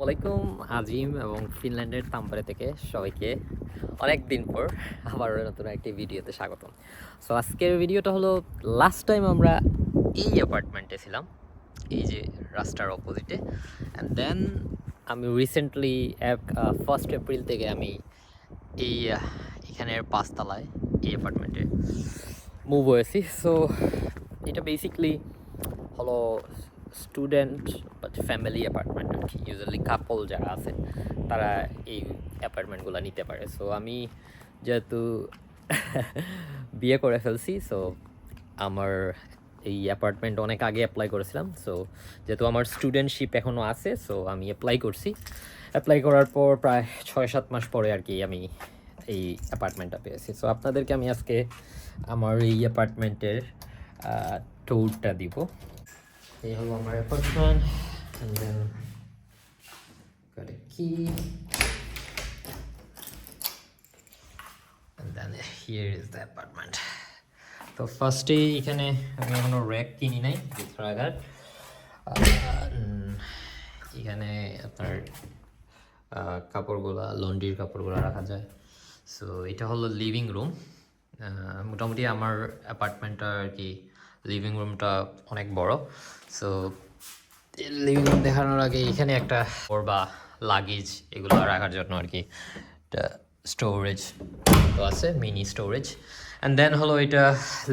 ওয়ালাইকুম আজিম এবং ফিনল্যান্ডের তাম্পারে থেকে সবাইকে অনেক দিন পর আবার নতুন একটি ভিডিওতে স্বাগতম। সো আজকের ভিডিওটা হলো লাস্ট টাইম আমরা এই অ্যাপার্টমেন্টে ছিলাম, এই যে রাস্তার অপোজিটে অ্যান্ড দেন আমি রিসেন্টলি এক ফার্স্ট এপ্রিল থেকে আমি এই এখানের পাঁচতলায় এই অ্যাপার্টমেন্টে মুভ হয়েছি। সো এটা বেসিকলি হলো স্টুডেন্ট বাট ফ্যামিলি অ্যাপার্টমেন্ট আর কি ইউজুয়ালি কাপল যারা আছে, তারা এই অ্যাপার্টমেন্টগুলো নিতে পারে। সো আমি যেহেতু বিয়ে করে ফেলছি সো আমার এই অ্যাপার্টমেন্ট অনেক আগে অ্যাপ্লাই করেছিলাম। সো যেহেতু আমার স্টুডেন্টশিপ এখনও আছে সো আমি অ্যাপ্লাই করছি। অ্যাপ্লাই করার পর প্রায় ছয় সাত মাস পরে আর কি আমি এই অ্যাপার্টমেন্টটা পেয়েছি। সো আপনাদেরকে আমি আজকে আমার এই অ্যাপার্টমেন্টের ট্যুরটা দিব। এই হলো আমার apartment and then got a key. And then here is the apartment. তো ফার্স্টে এখানে আমি এখনও র্যাক কিনি নাই উম, এখানে আপনার কাপড়গুলা লন্ড্রির কাপড়গুলো রাখা যায়। সো এটা হলো লিভিং রুম মোটামুটি আমার অ্যাপার্টমেন্টটা আর কি লিভিং রুমটা অনেক বড়। সো লিভিং রুম দেখানোর আগে এখানে একটা ওর বা লাগেজ এগুলো রাখার জন্য আর কি স্টোরেজ তো আছে মিনি স্টোরেজ অ্যান্ড দেন হলো এটা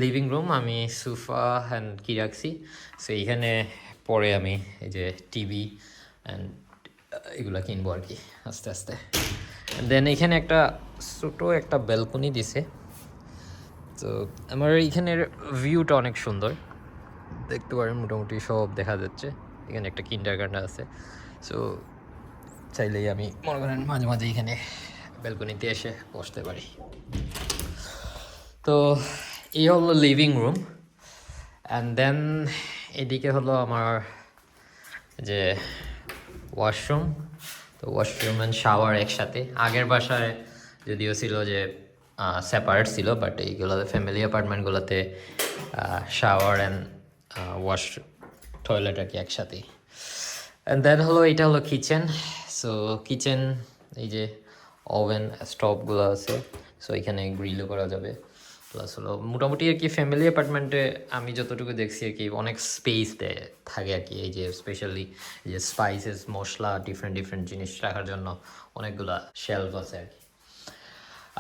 লিভিং রুম আমি সোফা অ্যান্ড কি রাখছি? সো এইখানে পরে আমি এই যে টিভি অ্যান্ড এগুলো কিনবো আর কি, আস্তে আস্তে। দেন এখানে একটা ছোটো একটা ব্যালকনি দিছে। তো আমার এইখানের ভিউটা অনেক সুন্দর। দেখতে পারেন, মোটামুটি সব দেখা যাচ্ছে। এখানে একটা কিন্ডার গার্ডেন আছে। সো চাইলেই আমি মনে করেন মাঝে মাঝে এখানে ব্যালকনিতে এসে বসতে পারি। তো এই হলো লিভিং রুম অ্যান্ড দেন এদিকে হলো আমার যে ওয়াশরুম তো ওয়াশরুম অ্যান্ড শাওয়ার একসাথে। আগের বাসায় যদিও ছিল যে সেপারেট ছিল বাট এইগুলোতে ফ্যামিলি অ্যাপার্টমেন্টগুলোতে শাওয়ার অ্যান্ড ওয়াশ টয়লেট আর কি একসাথেই। অ্যান্ড দেন হলো, এটা হলো কিচেন সো কিচেন এই যে ওভেন স্টোভগুলো আছে। সো এখানে গ্রিলও করা যাবে। প্লাস হলো, মোটামুটি আর কি ফ্যামিলি অ্যাপার্টমেন্টে আমি যতটুকু দেখছি আর কি, অনেক স্পেস দেয় থাকে আর কি। এই যে স্পেশালি যে স্পাইসেস মশলা ডিফারেন্ট ডিফারেন্ট জিনিস রাখার জন্য অনেকগুলা শেলফ আছে আর কি।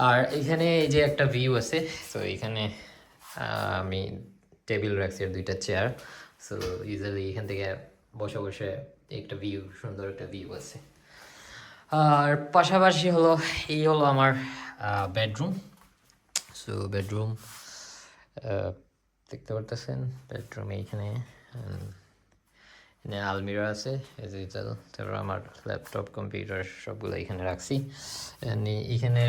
আর এখানে এই যে একটা ভিউ আছে সো এখানে আমি টেবিল রাখছি আর দুইটা চেয়ার সো ইউজুয়ালি এখান থেকে বসে বসে একটা ভিউ সুন্দর একটা ভিউ আছে। আর পাশাপাশি হলো, এই হলো আমার বেডরুম সো বেডরুম দেখতে পারতেছেন বেডরুম এইখানে আলমিরা আছে ইউজাল তারপর আমার ল্যাপটপ কম্পিউটার সবগুলো এখানে রাখছি। এখানে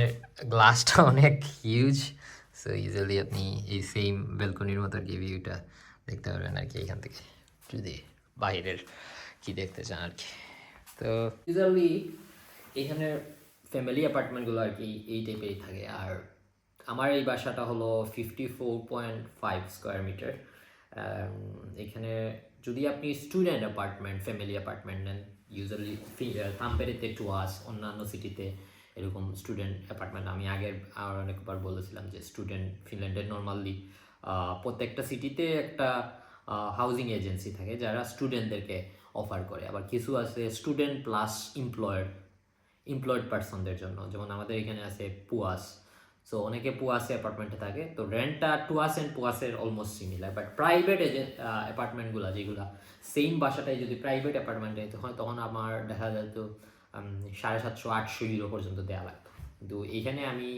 গ্লাসটা অনেক হিউজ সো ইউজুয়ালি আপনি এই সেম ব্যালকনির মতো কি ভিউটা দেখতে পারবেন আর কি এখান থেকে। যদি বাইরের কি দেখতে চান আর কি। তো ইউজুয়ালি এখানের ফ্যামিলি অ্যাপার্টমেন্টগুলো আর কি এই টাইপেরই থাকে। আর আমার এই বাসাটা হলো fifty four point five square metre এখানে যদি আপনি স্টুডেন্ট অ্যাপার্টমেন্ট ফ্যামিলি অ্যাপার্টমেন্ট নেন ইউজুয়ালি তাম্পেরেতে টুয়াস অন্যান্য সিটিতে এরকম স্টুডেন্ট অ্যাপার্টমেন্ট আমি আগের আর অনেকবার বলেছিলাম যে স্টুডেন্ট ফিনল্যান্ডের নর্মালি প্রত্যেকটা সিটিতে একটা হাউজিং এজেন্সি থাকে যারা স্টুডেন্টদেরকে অফার করে। আবার কিছু আছে স্টুডেন্ট প্লাস এমপ্লয়ার এমপ্লয়েড পার্সনদের জন্য। যেমন আমাদের এখানে আছে পুয়াস। সো অনেকে পুয়াসে অ্যাপার্টমেন্টে থাকে। তো রেন্টটা টুয়াস অ্যান্ড পুয়াসের অলমোস্ট সিমিলার বাট প্রাইভেট অ্যাপার্টমেন্টগুলো যেগুলো সেম বাসাটাই যদি প্রাইভেট অ্যাপার্টমেন্টে হয়, তখন আমার দেখা যায় তো সাড়ে সাতশো, আটশো ইউরো পর্যন্ত দেওয়া লাগতো। কিন্তু এইখানে আমি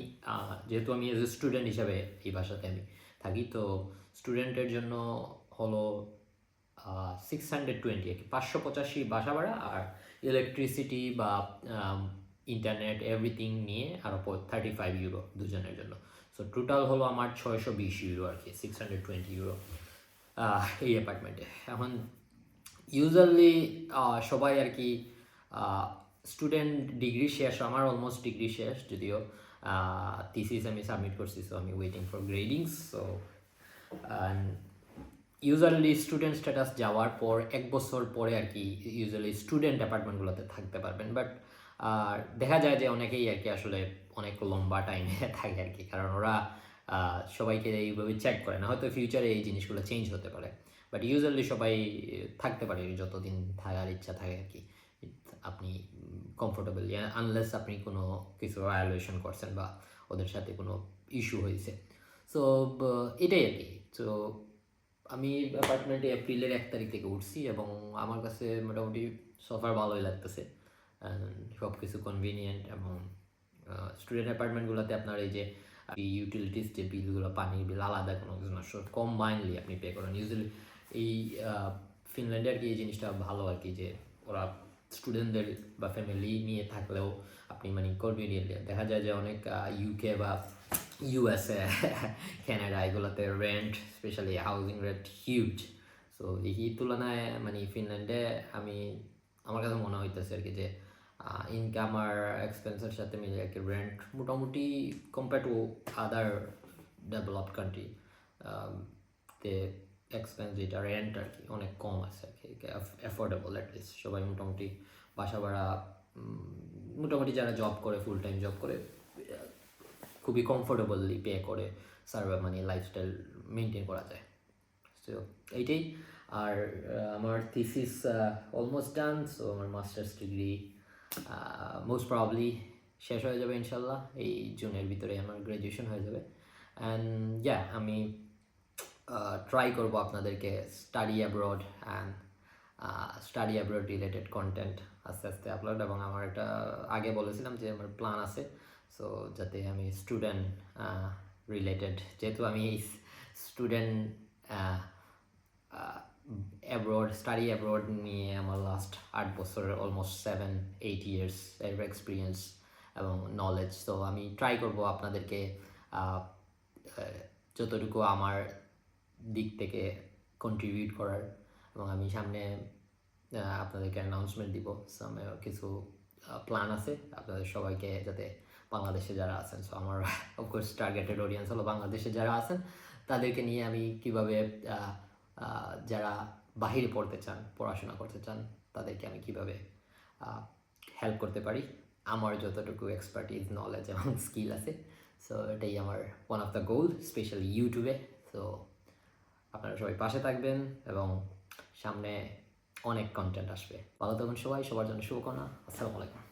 যেহেতু আমি এজ এ স্টুডেন্ট হিসাবে এই বাসাতে আমি থাকি, তো স্টুডেন্টের জন্য হলো সিক্স হান্ড্রেড টোয়েন্টি পাঁচশো পঁচাশি বাসা ভাড়া আর ইলেকট্রিসিটি বা ইন্টারনেট এভরিথিং নিয়ে আরও থার্টি ফাইভ ইউরো দুজনের জন্য। সো টোটাল হলো আমার ছয়শো বিশ ইউরো আর কি সিক্স হান্ড্রেড টোয়েন্টি ইউরো এই অ্যাপার্টমেন্টে এখন ইউজুয়ালি সবাই আর কি স্টুডেন্ট ডিগ্রি শেষ, আমার অলমোস্ট ডিগ্রি শেষ যদিও থিসিস আমি সাবমিট করছি সো আমি waiting for gradings so usually student status যাওয়ার পর, এক বছর পরে আর কি ইউজুয়ালি স্টুডেন্ট অ্যাপার্টমেন্টগুলোতে থাকতে পারবেন বাট আর দেখা যায় যে অনেকেই আর কি আসলে অনেক লম্বা টাইমে থাকে আর কি। কারণ ওরা সবাইকে এইভাবে চেক করে না। হয়তো ফিউচারে এই জিনিসগুলো চেঞ্জ হতে পারে। বাট ইউজুয়ালি সবাই থাকতে পারে যতদিন থাকার ইচ্ছা থাকে আর কি। আপনি কমফোর্টেবল আনলেস আপনি কোনো কিছু ভায়োলেশন করছেন বা ওদের সাথে কোনো ইস্যু হয়েছে। সো এটাই আর কি। তো আমি অ্যাপার্টমেন্টে এপ্রিলের এক তারিখ থেকে উঠছি এবং আমার কাছে মোটামুটি সফার ভালোই লাগতেছে। সব কিছু কনভিনিয়েন্ট এবং স্টুডেন্ট অ্যাপার্টমেন্টগুলোতে আপনার এই যে ইউটিলিটিস যে বিলগুলো পানির বিল আলাদা কোনো কিছু কম্বাইনলি আপনি পে করেন। ইউজুয়ালি এই ফিনল্যান্ডে আর কি এই জিনিসটা ভালো আর কি যে, ওরা স্টুডেন্টদের বা ফ্যামিলি নিয়ে থাকলেও আপনি মানে কনভিনিয়েন্টলি দেখা যায় যে অনেক ইউকে বা ইউএসএ ক্যানাডা এগুলোতে rent specially housing rate huge so এই তুলনায় মানে ফিনল্যান্ডে আমি, আমার কাছে মনে হইতেছে আর কি যে ইনকাম আর এক্সপেন্সের সাথে মিলে আর কি। রেন্ট মোটামুটি compare to other developed country তে এক্সপেন্স যেটা রেন্ট আর কি অনেক কম আছে আর কি। অ্যাফোর্ডেবল অ্যাটলিস্ট সবাই মোটামুটি বাসা ভাড়া মোটামুটি যারা জব করে ফুল টাইম জব করে, খুবই কমফোর্টেবলি পে করে সার্ভে মানে লাইফস্টাইল মেনটেন করা যায়। সো এইটাই। আর আমার থিসিস অলমোস্ট ডান সো আমার মাস্টার্স ডিগ্রি মোস্ট প্রবলি শেষ হয়ে যাবে ইনশাল্লাহ। এই জুনের ভিতরে আমার গ্র্যাজুয়েশন হয়ে যাবে। অ্যান্ড ইয়া আমি ট্রাই করব আপনাদেরকে study abroad and study abroad related content আস্তে আস্তে আপলোড এবং আমার একটা, আগে বলেছিলাম যে আমার প্ল্যান আছে। সো যাতে আমি স্টুডেন্ট রিলেটেড যেহেতু আমি এই স্টুডেন্ট অ্যাব্রড স্টাডি অ্যাব্রড নিয়ে আমার লাস্ট আট বছরের অলমোস্ট সেভেন এইট ইয়ার্স এর এক্সপিরিয়েন্স এবং নলেজ তো আমি ট্রাই করব আপনাদেরকে যতটুকু আমার দিক থেকে কন্ট্রিবিউট করার এবং আমি সামনে আপনাদেরকে অ্যানাউন্সমেন্ট দিব। কিছু প্ল্যান আছে আপনাদের সবাইকে যাতে বাংলাদেশে যারা আছেন সো আমার অফকোর্স টার্গেটেড অডিয়েন্স হলো বাংলাদেশে যারা আছেন, তাদেরকে নিয়ে আমি কীভাবে যারা বাহিরে পড়তে চান, পড়াশোনা করতে চান, তাদেরকে আমি কীভাবে হেল্প করতে পারি? আমার যতটুকু এক্সপার্টিজ নলেজ এবং স্কিল আছে সো এটাই আমার one of the goal specially ইউটিউবে সো আপনারা সবাই পাশে থাকবেন এবং সামনে অনেক কন্টেন্ট আসবে। ভালো থাকুন সবাই, সবার জন্য শুভকামনা। আসসালামু আলাইকুম।